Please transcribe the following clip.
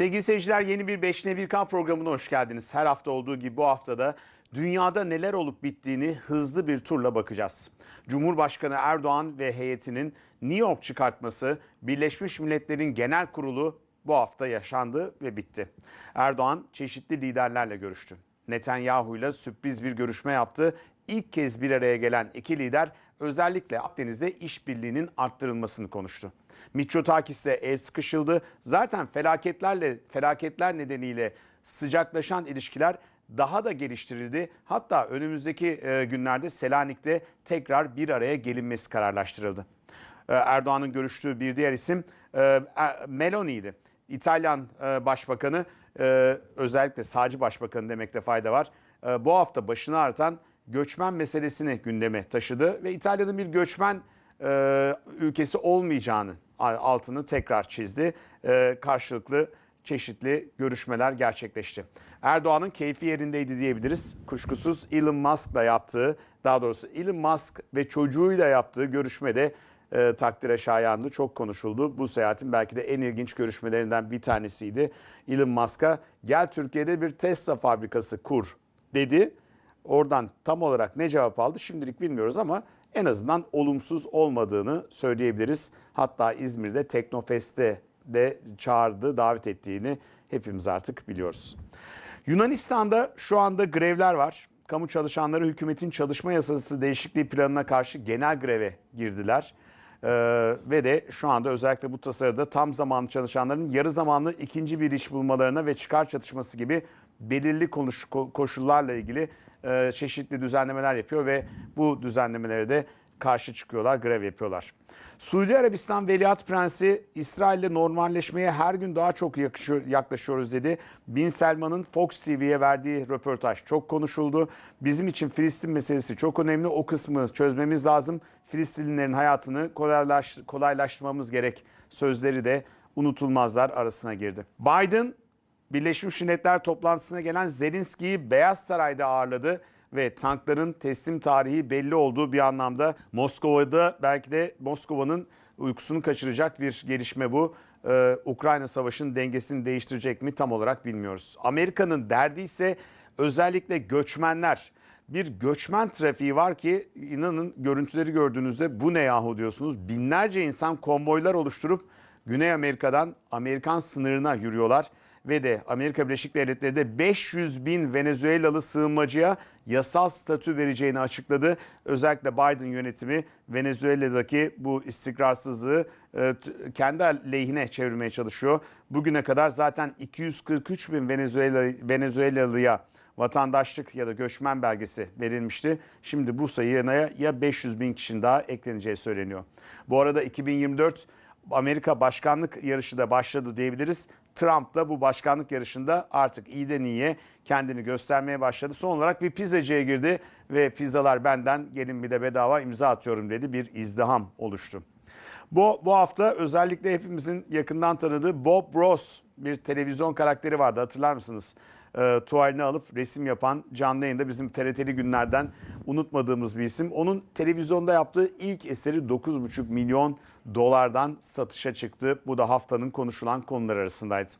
Sevgili seyirciler yeni bir 5'ne 1K programına hoş geldiniz. Her hafta olduğu gibi bu haftada dünyada neler olup bittiğini hızlı bir turla bakacağız. Cumhurbaşkanı Erdoğan ve heyetinin New York çıkartması Birleşmiş Milletler'in Genel Kurulu bu hafta yaşandı ve bitti. Erdoğan çeşitli liderlerle görüştü. Netanyahu ile sürpriz bir görüşme yaptı. İlk kez bir araya gelen iki lider özellikle Akdeniz'de işbirliğinin arttırılmasını konuştu. Mitsotakis'le el sıkışıldı. Zaten felaketlerle felaketler nedeniyle sıcaklaşan ilişkiler daha da geliştirildi. Hatta önümüzdeki e, günlerde Selanik'te tekrar bir araya gelinmesi kararlaştırıldı. E, Erdoğan'ın görüştüğü bir diğer isim e, Meloni'ydi. İtalyan Başbakanı e, özellikle sağcı başbakanı demekte fayda var. E, Bu hafta başını artan göçmen meselesini gündeme taşıdı ve İtalya'nın bir göçmen e, ülkesi olmayacağını altını tekrar çizdi. E, karşılıklı çeşitli görüşmeler gerçekleşti. Erdoğan'ın keyfi yerindeydi diyebiliriz. Kuşkusuz Elon Musk'la yaptığı, daha doğrusu Elon Musk ve çocuğuyla yaptığı görüşmede e, takdire şayandı. Çok konuşuldu. Bu seyahatin belki de en ilginç görüşmelerinden bir tanesiydi. Elon Musk'a gel Türkiye'de bir Tesla fabrikası kur dedi. Oradan tam olarak ne cevap aldı şimdilik bilmiyoruz ama en azından olumsuz olmadığını söyleyebiliriz. Hatta İzmir'de Teknofest'te de çağırdı, davet ettiğini hepimiz artık biliyoruz. Yunanistan'da şu anda grevler var. Kamu çalışanları hükümetin çalışma yasası değişikliği planına karşı genel greve girdiler. Ee, ve de şu anda özellikle bu tasarıda tam zamanlı çalışanların yarı zamanlı ikinci bir iş bulmalarına ve çıkar çatışması gibi belirli konuş, ko- koşullarla ilgili e, çeşitli düzenlemeler yapıyor ve bu düzenlemelere de karşı çıkıyorlar, grev yapıyorlar. Suudi Arabistan Veliaht Prensi İsrail'le normalleşmeye her gün daha çok yakışıyor- yaklaşıyoruz dedi. Bin Selman'ın Fox TV'ye verdiği röportaj çok konuşuldu. Bizim için Filistin meselesi çok önemli. O kısmı çözmemiz lazım. Filistinlilerin hayatını kolaylaş, kolaylaştırmamız gerek sözleri de unutulmazlar arasına girdi. Biden Birleşmiş Milletler toplantısına gelen Zelenski'yi Beyaz Saray'da ağırladı ve tankların teslim tarihi belli olduğu bir anlamda Moskova'da belki de Moskova'nın uykusunu kaçıracak bir gelişme bu. Ee, Ukrayna Savaşı'nın dengesini değiştirecek mi tam olarak bilmiyoruz. Amerika'nın derdi ise özellikle göçmenler. Bir göçmen trafiği var ki inanın görüntüleri gördüğünüzde bu ne yahu diyorsunuz. Binlerce insan konvoylar oluşturup Güney Amerika'dan Amerikan sınırına yürüyorlar ve de Amerika Birleşik Devletleri de 500 bin Venezuelalı sığınmacıya yasal statü vereceğini açıkladı. Özellikle Biden yönetimi Venezuela'daki bu istikrarsızlığı e, kendi lehine çevirmeye çalışıyor. Bugüne kadar zaten 243 bin Venezuela, Venezuelalıya vatandaşlık ya da göçmen belgesi verilmişti. Şimdi bu sayıya ya 500 bin kişinin daha ekleneceği söyleniyor. Bu arada 2024 Amerika başkanlık yarışı da başladı diyebiliriz. Trump da bu başkanlık yarışında artık iyiden iyiye kendini göstermeye başladı. Son olarak bir pizzacıya girdi ve pizzalar benden gelin bir de bedava imza atıyorum dedi. Bir izdiham oluştu. Bu, bu hafta özellikle hepimizin yakından tanıdığı Bob Ross bir televizyon karakteri vardı hatırlar mısınız? E, tuvalini alıp resim yapan canlı yayında bizim TRT'li günlerden unutmadığımız bir isim. Onun televizyonda yaptığı ilk eseri 9,5 milyon dolardan satışa çıktı. Bu da haftanın konuşulan konular arasındaydı.